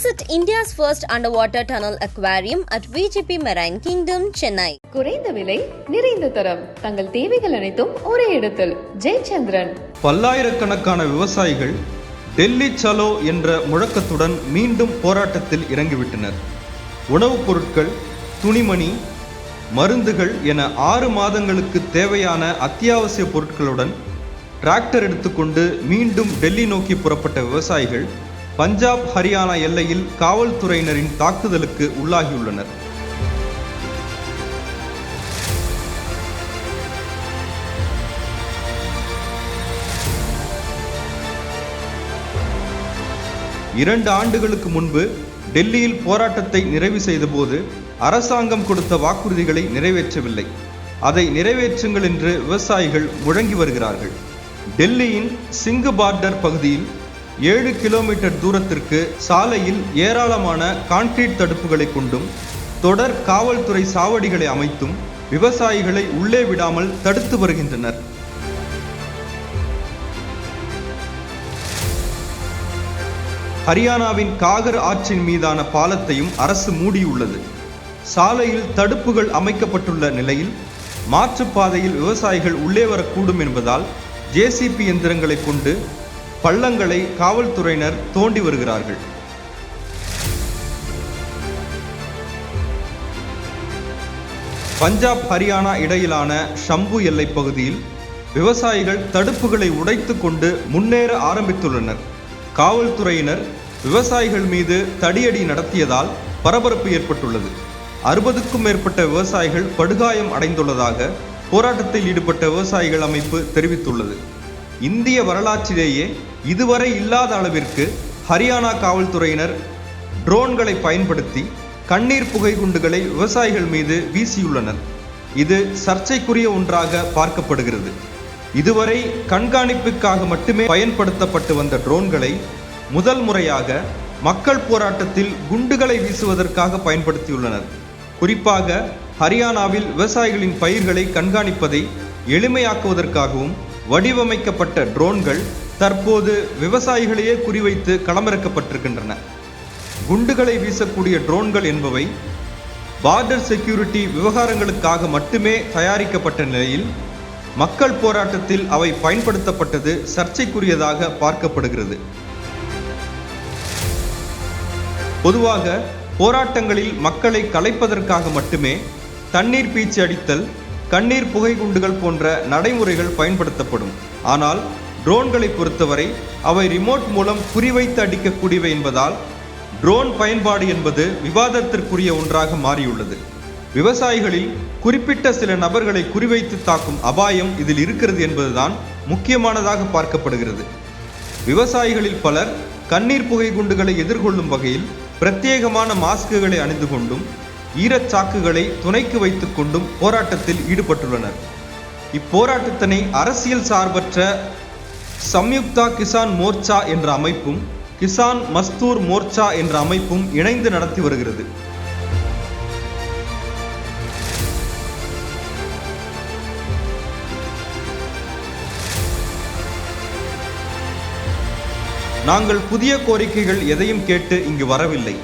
Visit India's first underwater tunnel aquarium at VGP Marine Kingdom, Chennai. குறைந்த விலை நிறைந்த தரம். தங்கள் தேவைகள் அனைத்தும் ஒரே இடத்தில். ஜெயச்சந்திரன். பல்லாயிரக்கணக்கான விவசாயிகள் டெல்லி சலோ என்ற முழக்கத்துடன் மீண்டும் போராட்டத்தில் இறங்கிவிட்டனர். உணவுப் பொருட்கள் துணிமணி மருந்துகள் என ஆறு மாதங்களுக்கு தேவையான அத்தியாவசிய பொருட்களுடன் டிராக்டர் எடுத்துக்கொண்டு மீண்டும் டெல்லி நோக்கி புறப்பட்ட விவசாயிகள் பஞ்சாப் ஹரியானா எல்லையில் காவல்துறையினரின் தாக்குதலுக்கு உள்ளாகியுள்ளனர். இரண்டு ஆண்டுகளுக்கு முன்பு டெல்லியில் போராட்டத்தை நிறைவு செய்தபோது அரசாங்கம் கொடுத்த வாக்குறுதிகளை நிறைவேற்றவில்லை. அதை நிறைவேற்றுங்கள் என்று விவசாயிகள் முழங்கி வருகிறார்கள். டெல்லியின் சிங்கு பார்டர் பகுதியில் ஏழு கிலோமீட்டர் தூரத்திற்கு சாலையில் ஏராளமான கான்கிரீட் தடுப்புகளை கொண்டும் தொடர் காவல்துறை சாவடிகளை அமைத்தும் விவசாயிகளை உள்ளே விடாமல் தடுத்து வருகின்றனர். ஹரியானாவின் காகர் ஆற்றின் மீதான பாலத்தையும் அரசு மூடியுள்ளது. சாலையில் தடுப்புகள் அமைக்கப்பட்டுள்ள நிலையில் மாற்றுப்பாதையில் விவசாயிகள் உள்ளே வரக்கூடும் என்பதால் ஜேசிபி எந்திரங்களை கொண்டு பள்ளங்களை காவல்துறையினர் தோண்டி வருகிறார்கள். பஞ்சாப் ஹரியானா இடையிலான ஷம்பு எல்லைப் பகுதியில் விவசாயிகள் தடுப்புகளை உடைத்து கொண்டு முன்னேற ஆரம்பித்துள்ளனர். காவல்துறையினர் விவசாயிகள் மீது தடியடி நடத்தியதால் பரபரப்பு ஏற்பட்டுள்ளது. அறுபதுக்கும் மேற்பட்ட விவசாயிகள் படுகாயம் அடைந்துள்ளதாக போராட்டத்தில் ஈடுபட்ட விவசாயிகள் அமைப்பு தெரிவித்துள்ளது. இந்திய வரலாற்றிலேயே இதுவரை இல்லாத அளவிற்கு ஹரியானா காவல்துறையினர் ட்ரோன்களை பயன்படுத்தி கண்ணீர் புகை குண்டுகளை விவசாயிகள் மீது வீசியுள்ளனர். இது சர்ச்சைக்குரிய ஒன்றாக பார்க்கப்படுகிறது. இதுவரை கண்காணிப்புக்காக மட்டுமே பயன்படுத்தப்பட்டு வந்த ட்ரோன்களை முதல் முறையாக மக்கள் போராட்டத்தில் குண்டுகளை வீசுவதற்காக பயன்படுத்தியுள்ளனர். குறிப்பாக ஹரியானாவில் விவசாயிகளின் பயிர்களை கண்காணிப்பதை எளிமையாக்குவதற்காகவும் வடிவமைக்கப்பட்ட ட்ரோன்கள் தற்போது விவசாயிகளையே குறிவைத்து களமிறக்கப்பட்டிருக்கின்றன. குண்டுகளை வீசக்கூடிய ட்ரோன்கள் என்பவை பார்டர் செக்யூரிட்டி விவகாரங்களுக்காக மட்டுமே தயாரிக்கப்பட்ட நிலையில் மக்கள் போராட்டத்தில் அவை பயன்படுத்தப்பட்டது சர்ச்சைக்குரியதாக பார்க்கப்படுகிறது. பொதுவாக போராட்டங்களில் மக்களை கலைப்பதற்காக மட்டுமே தண்ணீர் பீச்சு அடித்தல் கண்ணீர் புகை குண்டுகள் போன்ற நடைமுறைகள் பயன்படுத்தப்படும். ஆனால் ட்ரோன்களை பொறுத்தவரை அவை ரிமோட் மூலம் குறிவைத்து அடிக்கக்கூடியவை என்பதால் ட்ரோன் பயன்பாடு என்பது விவாதத்திற்குரிய ஒன்றாக மாறியுள்ளது. விவசாயிகளில் குறிப்பிட்ட சில நபர்களை குறிவைத்து தாக்கும் அபாயம் இதில் இருக்கிறது என்பதுதான் முக்கியமானதாக பார்க்கப்படுகிறது. விவசாயிகளில் பலர் கண்ணீர் புகை குண்டுகளை எதிர்கொள்ளும் வகையில் பிரத்யேகமான மாஸ்குகளை அணிந்து கொண்டும் ஈரச்சாக்குகளை துணைக்கு வைத்துக் கொண்டும் போராட்டத்தில் ஈடுபட்டுள்ளனர். இப்போராட்டத்தினை அரசியல் சார்பற்ற சம்யுக்தா கிசான் மோர்ச்சா என்ற அமைப்பும் கிசான் மஸ்தூர் மோர்ச்சா என்ற அமைப்பும் இணைந்து நடத்தி வருகிறது. நாங்கள் புதிய கோரிக்கைகள் எதையும் கேட்டு இங்கு வரவில்லை.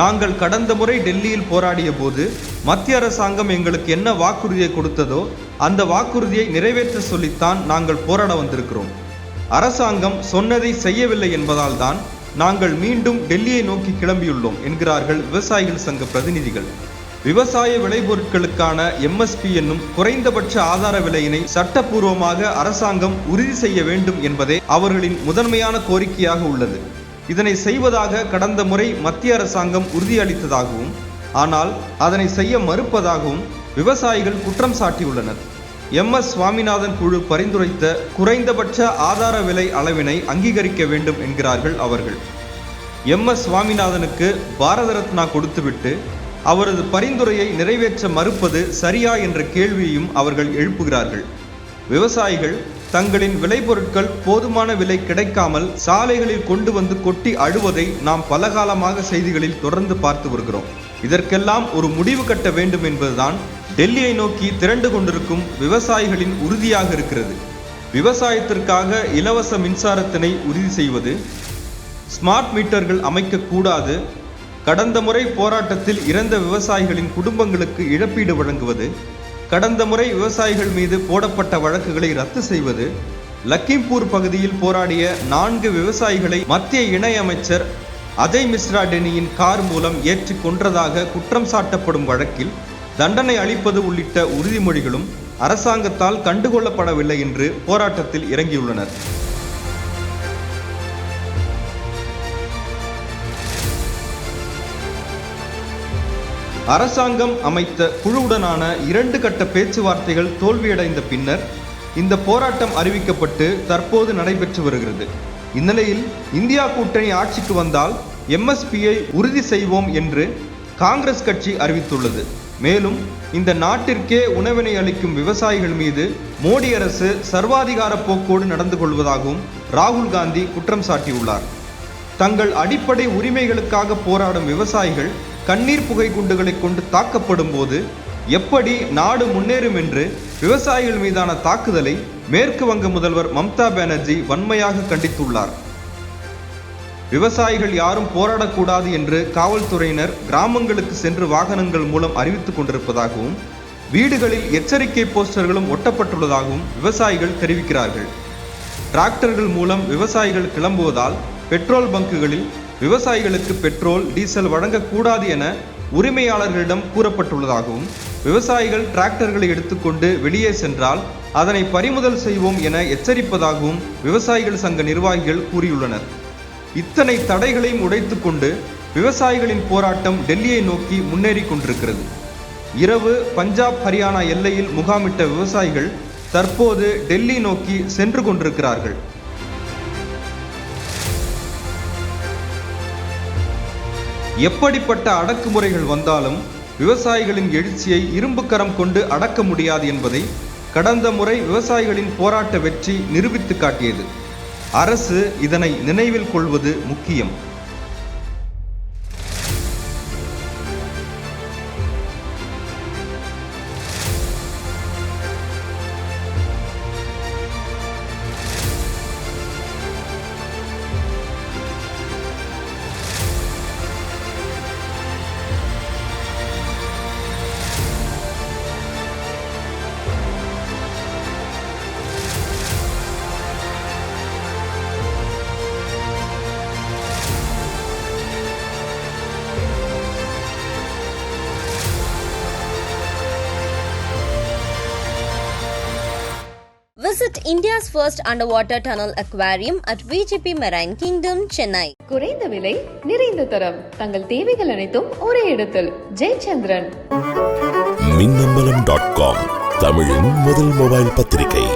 நாங்கள் கடந்த முறை டெல்லியில் போராடிய போது மத்திய அரசாங்கம் எங்களுக்கு என்ன வாக்குறுதியை கொடுத்ததோ அந்த வாக்குறுதியை நிறைவேற்ற சொல்லித்தான் நாங்கள் போராட வந்திருக்கிறோம். அரசாங்கம் சொன்னதை செய்யவில்லை என்பதால் தான் நாங்கள் மீண்டும் டெல்லியை நோக்கி கிளம்பியுள்ளோம் என்கிறார்கள் விவசாயிகள் சங்க பிரதிநிதிகள். விவசாய விளைபொருட்களுக்கான எம்எஸ்பி என்னும் குறைந்தபட்ச ஆதார விலையினை சட்டப்பூர்வமாக அரசாங்கம் உறுதி செய்ய வேண்டும் என்பதே அவர்களின் முதன்மையான கோரிக்கையாக உள்ளது. இதனை செய்வதாக கடந்த முறை மத்திய அரசாங்கம் உறுதியளித்ததாகவும் ஆனால் அதனை செய்ய மறுப்பதாகவும் விவசாயிகள் குற்றம் சாட்டியுள்ளனர். எம் எஸ் சுவாமிநாதன் குழு பரிந்துரைத்த குறைந்தபட்ச ஆதார விலை அளவினை அங்கீகரிக்க வேண்டும் என்கிறார்கள் அவர்கள். எம் எஸ் சுவாமிநாதனுக்கு பாரத ரத்னா கொடுத்துவிட்டு அவரது பரிந்துரையை நிறைவேற்ற மறுப்பது சரியா என்ற கேள்வியையும் அவர்கள் எழுப்புகிறார்கள். விவசாயிகள் தங்களின் விளைபொருட்கள் போதுமான விலை கிடைக்காமல் சாலைகளில் கொண்டு வந்து கொட்டி அழுவதை நாம் பலகாலமாக செய்திகளில் தொடர்ந்து பார்த்து வருகிறோம். இதற்கெல்லாம் ஒரு முடிவு கட்ட வேண்டும் என்பதுதான் டெல்லியை நோக்கி திரண்டு கொண்டிருக்கும் விவசாயிகளின் உறுதியாக இருக்கிறது. விவசாயத்திற்காக இலவச மின்சாரத்தினை உறுதி செய்வது ஸ்மார்ட் மீட்டர்கள் அமைக்கக்கூடாது கடந்த முறை போராட்டத்தில் இறந்த விவசாயிகளின் குடும்பங்களுக்கு இழப்பீடு வழங்குவது கடந்த முறை விவசாயிகள் மீது போடப்பட்ட வழக்குகளை ரத்து செய்வது லக்கிம்பூர் பகுதியில் போராடிய நான்கு விவசாயிகளை மத்திய இணையமைச்சர் அஜய் மிஸ்ரா டெனியின் கார் மூலம் ஏற்றி கொன்றதாக குற்றம் சாட்டப்படும் வழக்கில் தண்டனை அளிப்பது உள்ளிட்ட உறுதிமொழிகளும் அரசாங்கத்தால் கண்டுகொள்ளப்படவில்லை என்று போராட்டத்தில் இறங்கியுள்ளனர். அரசாங்கம் அமைத்த குழுவுடனான இரண்டு கட்ட பேச்சுவார்த்தைகள் தோல்வியடைந்த பின்னர் இந்த போராட்டம் அறிவிக்கப்பட்டு தற்போது நடைபெற்று வருகிறது. இந்நிலையில் இந்தியா கூட்டணி ஆட்சிக்கு வந்தால் எம்எஸ்பியை உறுதி செய்வோம் என்று காங்கிரஸ் கட்சி அறிவித்துள்ளது. மேலும் இந்த நாட்டிற்கே உணவினை அளிக்கும் விவசாயிகள் மீது மோடி அரசு சர்வாதிகார போக்கோடு நடந்து கொள்வதாகவும் ராகுல் காந்தி குற்றம் சாட்டியுள்ளார். தங்கள் அடிப்படை உரிமைகளுக்காக போராடும் விவசாயிகள் கண்ணீர் புகை குண்டுகளை கொண்டு தாக்கப்படும் போது எப்படி நாடு முன்னேறும் என்று விவசாயிகள் மீதான தாக்குதலை மேற்கு வங்க முதல்வர் மம்தா பானர்ஜி வன்மையாக கண்டித்துள்ளார். விவசாயிகள் யாரும் போராடக்கூடாது என்று காவல்துறையினர் கிராமங்களுக்கு சென்று வாகனங்கள் மூலம் அறிவித்துக் கொண்டிருப்பதாகவும் வீடுகளில் எச்சரிக்கை போஸ்டர்களும் ஒட்டப்பட்டுள்ளதாகவும் விவசாயிகள் தெரிவிக்கிறார்கள். டிராக்டர்கள் மூலம் விவசாயிகள் கிளம்புவதால் பெட்ரோல் பங்குகளில் விவசாயிகளுக்கு பெட்ரோல் டீசல் வழங்கக்கூடாது என உரிமையாளர்களிடம் கூறப்பட்டுள்ளதாகவும் விவசாயிகள் டிராக்டர்களை எடுத்துக்கொண்டு வெளியே சென்றால் அதனை பறிமுதல் செய்வோம் என எச்சரிப்பதாகவும் விவசாயிகள் சங்க நிர்வாகிகள் கூறியுள்ளனர். இத்தனை தடைகளையும் உடைத்து கொண்டு விவசாயிகளின் போராட்டம் டெல்லியை நோக்கி முன்னேறி கொண்டிருக்கிறது. இரவு பஞ்சாப் ஹரியானா எல்லையில் முகாமிட்ட விவசாயிகள் தற்போது டெல்லி நோக்கி சென்று கொண்டிருக்கிறார்கள். எப்படிப்பட்ட அடக்குமுறைகள் வந்தாலும் விவசாயிகளின் எழுச்சியை இரும்புக்கரம் கொண்டு அடக்க முடியாது என்பதை கடந்த முறை விவசாயிகளின் போராட்ட வெற்றி நிரூபித்து காட்டியது. அரசு இதனை நினைவில் கொள்வது முக்கியம். India's first underwater tunnel aquarium at VGP Marine Kingdom, Chennai. குறைந்த விலை நிறைந்த தரம். தங்கள் தேவைகள் அனைத்தும் ஒரே இடத்தில். ஜெயச்சந்திரன். மின்னம்பலம் டாட் காம் தமிழின் முதல் மொபைல் பத்திரிகை.